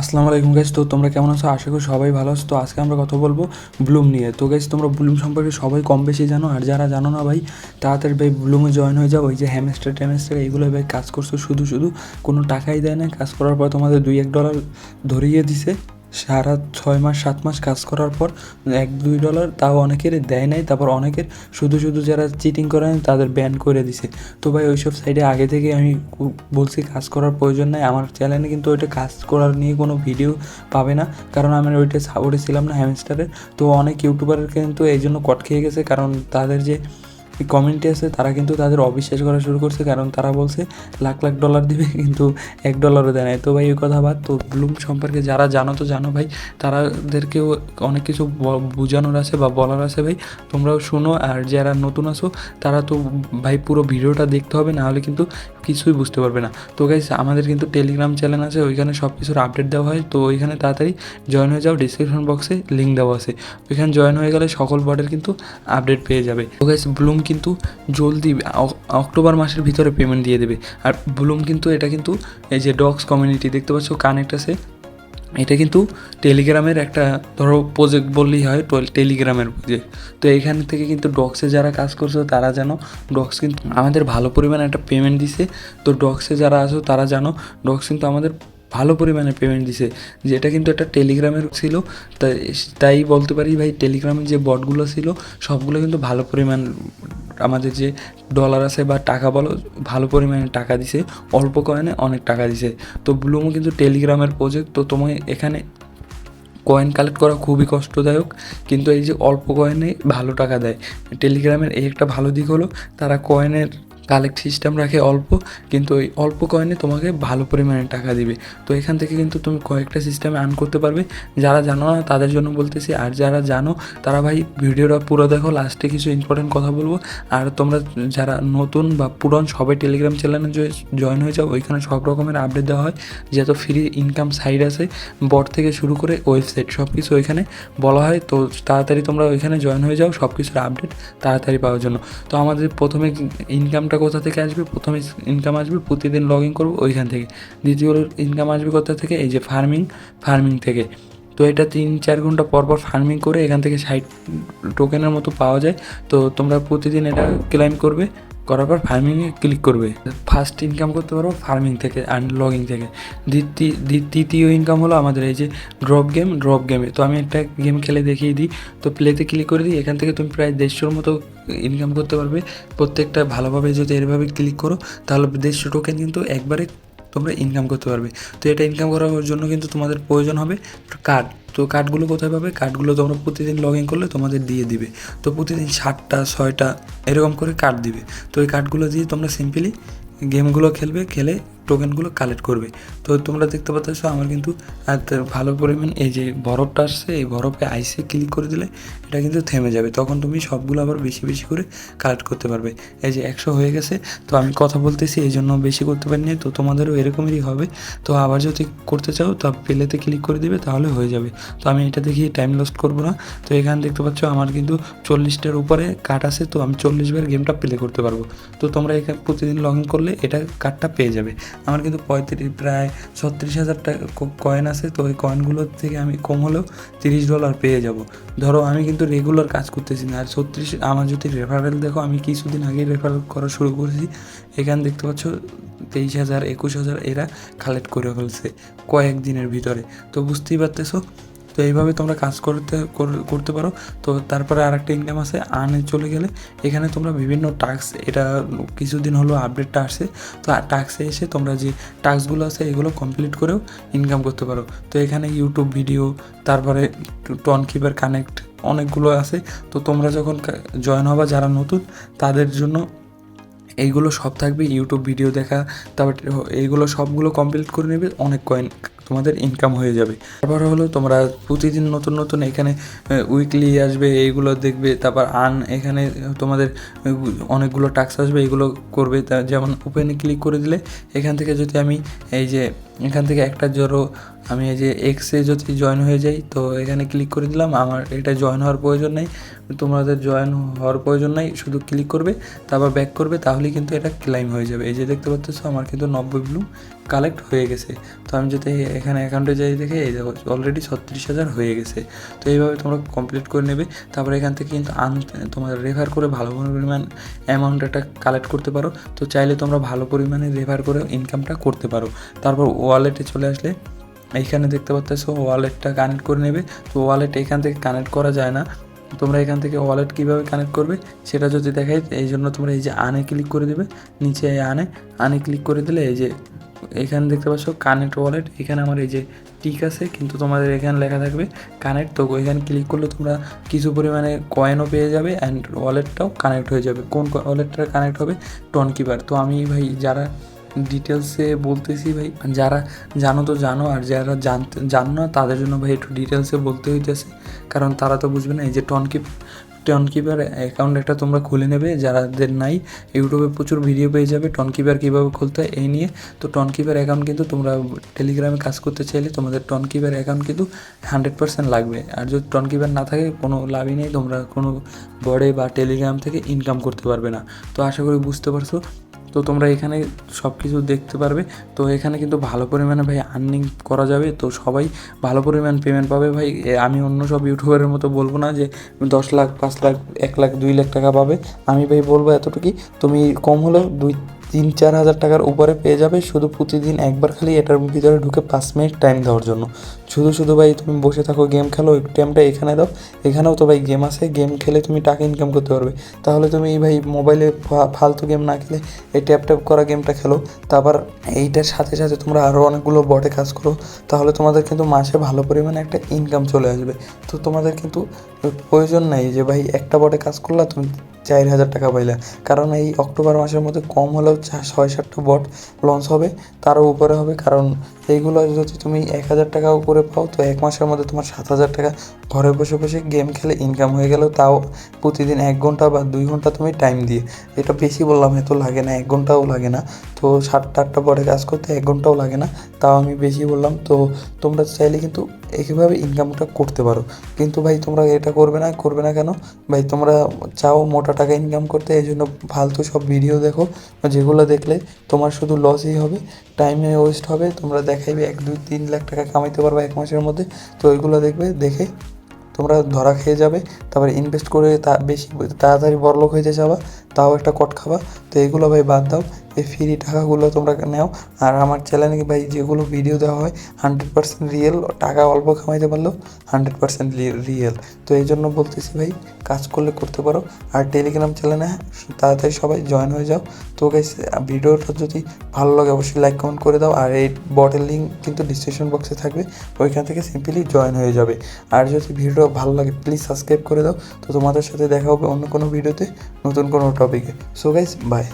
আসসালামু আলাইকুম গাইজ তো তোমরা কেমন আছো? আশা করি সবাই ভালো আছো। তো আজকে আমরা কথা বলব ব্লুম নিয়ে। তো গাইজ তোমরা ব্লুম সম্পর্কে সবাই কম বেশি জানো। আর যারা জানো না ভাই তাড়াতাড়ি ভাই ব্লুমে জয়েন হয়ে যাও। ওই যে হ্যামস্টার ট্যামস্টার এইগুলো ভাই কাজ করছ শুধু শুধু। কোনো টাকাই দেয় না। কাজ করার পর তোমাদের দুই এক ডলার ধরিয়ে দিছে। সারা ছয় মাস, সাত মাস কাজ করার পর এক, দুই ডলার তাও অনেকের দেয় নাই। তারপর অনেকের শুধু শুধু যারা চিটিং করে তাদের ব্যান করে দিছে। তো ভাই, ওইসব সাইডে আগে থেকে আমি বলছি কাজ করার প্রয়োজন নাই। আমার চ্যানেলে কিন্তু ওইটা কাজ করার নিয়ে কোনো ভিডিও পাবে না। কারণ আমি ওইটা সাপোর্টে ছিলাম না হ্যামস্টারের তো অনেক ইউটিউবারের কিন্তু এই জন্য কট খেয়ে গেছে। কারণ তাদের যে কমিউনিটি আছে, তারা কিন্তু তাদের অবিশ্বাস করা শুরু করছে, কারণ তারা বলছে লাখ লাখ ডলার দিবে, কিন্তু এক ডলারও দেয় নাই তো ভাই ওই কথা বাদ, তো ব্লুম সম্পর্কে যারা জানো তো জানো ভাই, তারাদেরকেও অনেক কিছু বোঝানোর আছে বা বলার আছে ভাই। তোমরাও শুনো, আর যারা নতুন আসো তারা তো ভাই পুরো ভিডিওটা দেখতে হবে, নাহলে কিন্তু কিছুই বুঝতে পারবে না। তো গাইস আমাদের কিন্তু টেলিগ্রাম চ্যানেল আছে, ওইখানে সব কিছুর আপডেট দেওয়া হয়, তো ওইখানে তাড়াতাড়ি জয়েন হয়ে যাও ডিসক্রিপশন বক্সে লিঙ্ক দেওয়া আছে। ওইখানে জয়েন হয়ে গেলে সকল বটের কিন্তু আপডেট পেয়ে যাবে। তো গাইস ব্লুম কিন্তু জলদি অক্টোবর মাসের ভিতরে পেমেন্ট দিয়ে দেবে। আর ব্লুম কিন্তু এটা কিন্তু এই যে ডগস কমিউনিটি দেখতে পাচ্ছ কানেক্ট আছে। এটা কিন্তু টেলিগ্রামের একটা, ধরো প্রজেক্ট বললেই হয় টেলিগ্রামের প্রজেক্ট তো এখান থেকে কিন্তু ডক্সে যারা কাজ করছ, তারা জানো ডক্স কিন্তু আমাদের ভালো পরিমাণে একটা পেমেন্ট দিছে। তো ডক্সে যারা আছো, তারা জানো ডক্স কিন্তু আমাদের ভালো পরিমাণে পেমেন্ট দিছে। যেটা কিন্তু একটা টেলিগ্রামের ছিল। তাই তাই বলতে পারি ভাই টেলিগ্রামের যে বটগুলো ছিল, সবগুলো কিন্তু ভালো পরিমাণ, আমাদের যে ডলার আছে বা টাকা বলো, ভালো পরিমাণে টাকা দিছে। অল্প কয়েনে অনেক টাকা দিছে। তো ব্লুমো কিন্তু টেলিগ্রামের প্রজেক্ট তো তোমায় এখানে কয়েন কালেক্ট করা খুবই কষ্টদায়ক। কিন্তু এই যে অল্প কয়েনে ভালো টাকা দেয়। টেলিগ্রামের এই একটা ভালো দিক হলো, তারা কয়েনের কালেক্ট সিস্টেম রাখে অল্প, কিন্তু ওই অল্প কয়েনে তোমাকে ভালো পরিমাণে টাকা দিবে। তো এখান থেকে কিন্তু তুমি কয়েকটা সিস্টেমে আর্ন করতে পারবে। যারা জানো না, তাদের জন্য বলতেছি, আর যারা জানো, তারা ভাই ভিডিওটা পুরো দেখো লাস্টে কিছু ইম্পর্টেন্ট কথা বলব। আর তোমরা যারা নতুন বা পুরন সবাই টেলিগ্রাম চ্যানেলে জয়েন হয়ে যাও, ওইখানে সব রকমের আপডেট দেওয়া হয়। যত ফ্রি ইনকাম সাইড আছে বট থেকে শুরু করে ওয়েবসাইট সব কিছু ওইখানে বলা হয়। তো তাড়াতাড়ি তোমরা ওইখানে জয়েন হয়ে যাও সব কিছুর আপডেট তাড়াতাড়ি পাওয়ার জন্য। তো আমাদের প্রথমে ইনকামটা কোথা থেকে আসবে, প্রথম ইনকাম আসবে, প্রতিদিন লগ ইন করব ওইখান থেকে। দ্বিতীয় ইনকাম আসবে কোথা থেকে? এই যে ফার্মিং ফার্মিং থেকে। তো এটা তিন চার ঘণ্টা পরপর পর ফার্মিং করে এখান থেকে সাইড টোকেনের মতো পাওয়া যায়। তো তোমরা প্রতিদিন এটা ক্লাইম করবে। করার পর ফার্মিংয়ে ক্লিক করবে। ফার্স্ট ইনকাম করতে পারব ফার্মিং থেকে অ্যান্ড লগিং থেকে। দ্বিতীয় তৃতীয় ইনকাম হলো আমাদের এই যে ড্রপ গেম ড্রপ গেমে তো আমি একটা গেম খেলে দেখিয়ে দিই। তো প্লেতে ক্লিক করে দিই, এখান থেকে তুমি প্রায় দেড়শোর মতো ইনকাম করতে পারবে। প্রত্যেকটা ভালোভাবে যদি এভাবে ক্লিক করো, তাহলে দেড়শো টোকেন কিন্তু একবারে তোমরা ইনকাম করতে পারবে। তো এটা ইনকাম করার জন্য কিন্তু তোমাদের প্রয়োজন হবে কার্ড তো কার্ডগুলো কোথায় পাবে? কার্ডগুলো তোমরা প্রতিদিন লগ ইন করলে তোমাদের দিয়ে দিবে। তো প্রতিদিন সাতটা, ছয়টা এরকম করে কার্ড দিবে। তো এই কার্ডগুলো দিয়ে তোমরা সিম্পলি গেমগুলো খেলবে, খেলে টোকেনগুলো কালেক্ট করবে। তো তোমরা দেখতে পাচ্ছ আমার কিন্তু ভালো পরিমাণ এই যে বরফটা আসছে, এই বরফে আইসে ক্লিক করে দিলে এটা কিন্তু থেমে যাবে। তখন তুমি সবগুলো আবার বেশি বেশি করে কালেক্ট করতে পারবে। এই যে একশো হয়ে গেছে, তো আমি কথা বলতেছি, এই জন্য বেশি করতে পারিনি। তো তোমাদেরও এরকমই হবে। তো আবার যদি করতে চাও, তো পেলেতে ক্লিক করে দিবে, তাহলে হয়ে যাবে। তো আমি এটা দেখি টাইম লস্ট করব না। তো এখানে দেখতে পাচ্ছ আমার কিন্তু চল্লিশটার উপরে কাট আছে, তো আমি চল্লিশ বার গেমটা প্লে করতে পারব। তো তোমরা এখানে প্রতিদিন লগ ইন করলে এটা কার্ডটা পেয়ে যাবে। আমার কিন্তু পঁয়ত্রিশ, প্রায় ছত্রিশ হাজার টাকা কয়েন আছে, তো ওই কয়েনগুলোর থেকে আমি কম হলেও তিরিশ ডলার পেয়ে যাব। ধরো আমি কিন্তু রেগুলার কাজ করতেছি না, আর ছত্রিশ আমার যদি রেফারেল দেখো, আমি কিছুদিন আগে রেফারেল করা শুরু করেছি, এখানে দেখতে পাচ্ছ তেইশ হাজার, একুশ হাজার এরা কালেক্ট করে ফেলছে কয়েকদিনের ভিতরে। তো বুঝতেই পারতেছো? তো এইভাবে তোমরা কাজ করতে করতে পারো। তো তারপরে আরেকটা ইনকাম আছে আনে চলে গেলে এখানে তোমরা বিভিন্ন টাস্ক এটা কিছুদিন হলো আপডেটটা আসছে তো টাস্কে এসে তোমরা যে টাস্কগুলো আছে এগুলো কমপ্লিট করেও ইনকাম করতে পারো। তো এখানে ইউটিউব ভিডিও তারপরে টন কিপার কানেক্ট অনেকগুলো আছে। তো তোমরা যখন জয়েন হবা যারা নতুন, তাদের জন্য এইগুলো সব থাকবে। ইউটিউব ভিডিও দেখা, তারপর এইগুলো সবগুলো কমপ্লিট করে নেবে, অনেক কয়েন তোমাদের ইনকাম হয়ে যাবে। তারপর হলো তোমরা প্রতিদিন নতুন নতুন এখানে উইকলি আসবে, এইগুলো দেখবে, তারপর আন এখানে তোমাদের অনেকগুলো টাস্ক আসবে, এগুলো করবে। যেমন ওপেনে ক্লিক করে দিলে, এখান থেকে যদি আমি এই যে, এখান থেকে একটা জোরো আমি এই যে এক্সে যদি জয়েন হয়ে যাই, তো এখানে ক্লিক করে দিলাম। আমার এটা জয়েন হওয়ার প্রয়োজন নেই। তোমাদের জয়েন হওয়ার প্রয়োজন নেই, শুধু ক্লিক করবে, তারপর ব্যাক করবে, তাহলেই কিন্তু এটা ক্লাইম হয়ে যাবে। এই যে দেখতে পাচ্ছ আমার কিন্তু নব্বই ব্লু কালেক্ট হয়ে গেছে। তো আমি যদি এখানে অ্যাকাউন্টে যাই দেখে, এই দেখো অলরেডি ছত্রিশ হাজার হয়ে গেছে। তো এইভাবে তোমরা কমপ্লিট করে নেবে। তারপরে এখান থেকে কিন্তু আন তোমার রেফার করে ভালো পরিমাণ অ্যামাউন্ট একটা কালেক্ট করতে পারো। তো চাইলে তোমরা ভালো পরিমাণে রেফার করে ইনকামটা করতে পারো। তারপর ওয়ালেটে চলে আসলে এইখানে দেখতে পাচ্ছ ওয়ালেটটা কানেক্ট করে নেবে। তো ওয়ালেট এখান থেকে কানেক্ট করা যায় না। তোমরা এখান থেকে ওয়ালেট কীভাবে কানেক্ট করবে সেটা যদি দেখাই, এই জন্য তোমরা এই যে আনে ক্লিক করে দেবে। নিচে আনে আনে ক্লিক করে দিলে এই যে এখানে দেখতে পাচ্ছ কানেক্ট ওয়ালেট এখানে আমার এই যে টিক আছে, কিন্তু তোমাদের এখানে লেখা থাকবে কানেক্ট তো এখানে ক্লিক করলে তোমরা কিছু পরিমাণে কয়েনও পেয়ে যাবে অ্যান্ড ওয়ালেটটাও কানেক্ট হয়ে যাবে। কোন ওয়ালেটটা কানেক্ট হবে? টন কিপার তো আমি ভাই, যারা ডিটেলসে বলতেছি ভাই। যারা জানো তো জানো, আর যারা জানতে, জানো না তাদের জন্য ভাই একটু ডিটেলসে বলতে হইতেছে। কারণ তারা তো বুঝবে না, এই যে টনকিপ টনকিপার অ্যাকাউন্ট একটা তোমরা খুলে নেবে, যারাদের নাই, ইউটিউবে প্রচুর ভিডিও পেয়ে যাবে টনকিপার কীভাবে খুলতে হয়, এই নিয়ে। তো টনকিপার অ্যাকাউন্ট কিন্তু তোমরা টেলিগ্রামে কাজ করতে চাইলে তোমাদের টনকিপার অ্যাকাউন্ট কিন্তু হান্ড্রেড পার্সেন্ট লাগবে। আর যদি টনকিপার না থাকে, কোনো লাভই নেই, তোমরা কোনো বড়ে বা টেলিগ্রাম থেকে ইনকাম করতে পারবে না। তো আশা করি বুঝতে পারছ। তো তোমরা এখানে সব কিছু দেখতে পারবে। তো এখানে কিন্তু ভালো পরিমাণে ভাই আর্নিং করা যাবে। তো সবাই ভালো পরিমাণ পেমেন্ট পাবে ভাই। আমি অন্য সব ইউটিউবারের মতো বলব না যে, দশ লাখ, পাঁচ লাখ, এক লাখ, দুই লাখ টাকা পাবে। আমি ভাই বলব এতটুকুই। তুমি কম হলেও দুই তিন, চার হাজার টাকার উপরে পেয়ে যাবে। শুধু প্রতিদিন একবার খালি এটার ভিতরে ঢুকে পাঁচ মিনিট টাইম দেওয়ার জন্য। শুধু শুধু ভাই, তুমি বসে থাকো গেম খেলো, একটু টাইমটা এখানে দাও। এখানেও তো ভাই গেম আছে গেম খেলে তুমি টাকা ইনকাম করতে পারবে। তাহলে তুমি এই ভাই মোবাইলে ফালতু গেম না খেলে, এই ট্যাপ ট্যাপ করা গেমটা খেলো। তারপর এইটার সাথে সাথে তোমরা আরও অনেকগুলো বটে কাজ করো। তাহলে তোমাদের কিন্তু মাসে ভালো পরিমাণে একটা ইনকাম চলে আসবে। তো তোমাদের কিন্তু প্রয়োজন নেই যে ভাই একটা বটে কাজ করলা তুমি চার হাজার টাকা পাইলা। কারণ এই অক্টোবর মাসের মধ্যে কম হলেও ছয় সাতটা বট লঞ্চ হবে, তারও উপরে হবে। কারণ এইগুলো যদি তুমি এক হাজার টাকা উপরে পাও, তো এক মাসের মধ্যে তোমার সাত হাজার টাকা ঘরে বসে বসে গেম খেলে ইনকাম হয়ে গেল তাও প্রতিদিন এক ঘণ্টা বা দুই ঘণ্টা তুমি টাইম দিয়ে। এটা বেশি বললাম, এত লাগে না, এক ঘন্টাও লাগে না। তো সাতটা আটটা পরে কাজ করতে এক ঘন্টাও লাগে না, তাও আমি বেশি বললাম। তো তোমরা চাইলে কিন্তু এইভাবে ইনকামটা করতে পারো। কিন্তু ভাই, তোমরা এটা করবে না করবে না কেন? ভাই, তোমরা চাও মোটা টাকা ইনকাম করতে, এই জন্য ফালতু সব ভিডিও দেখো। যেগুলো দেখলে তোমার শুধু লসই হবে টাইমে ওয়েস্ট হবে, তোমরা দেখাইবে এক, দুই, তিন লাখ টাকা কামাইতে পারবে এক মাসের মধ্যে। তো ওইগুলো দেখবে, দেখে তোমরা ধরা খেয়ে যাবে, তারপরে ইনভেস্ট করে তা বেশি, তাড়াতাড়ি বড়লোক হইতে যাবা তাও একটা কট খাবা। তো এগুলো ভাই বাদ দাও এই ফ্রি টাকাগুলো তোমরা নাও। আর আমার চ্যানেলে ভাই যেগুলো ভিডিও দেওয়া হয় হান্ড্রেড পার্সেন্ট রিয়েল টাকা অল্প কামাইতে পারলেও হান্ড্রেড পার্সেন্ট রিয়েল তো এই জন্য বলতেছি ভাই, কাজ করলে করতে পারো। আর টেলিগ্রাম চ্যানেলে তাড়াতাড়ি সবাই জয়েন হয়ে যাও। তো গাইস ভিডিওটা যদি ভালো লাগে, অবশ্যই লাইক কমেন্ট করে দাও। আর এই বটের লিঙ্ক কিন্তু ডিসক্রিপশন বক্সে থাকবে। ওইখান থেকে সিম্পলি জয়েন হয়ে যাবে। আর যদি ভিডিও ভালো লাগে প্লিজ সাবস্ক্রাইব করে দাও। তো তোমাদের সাথে দেখা হবে অন্য কোনো ভিডিওতে নতুন কোনো টপিকে সো গাইস বাই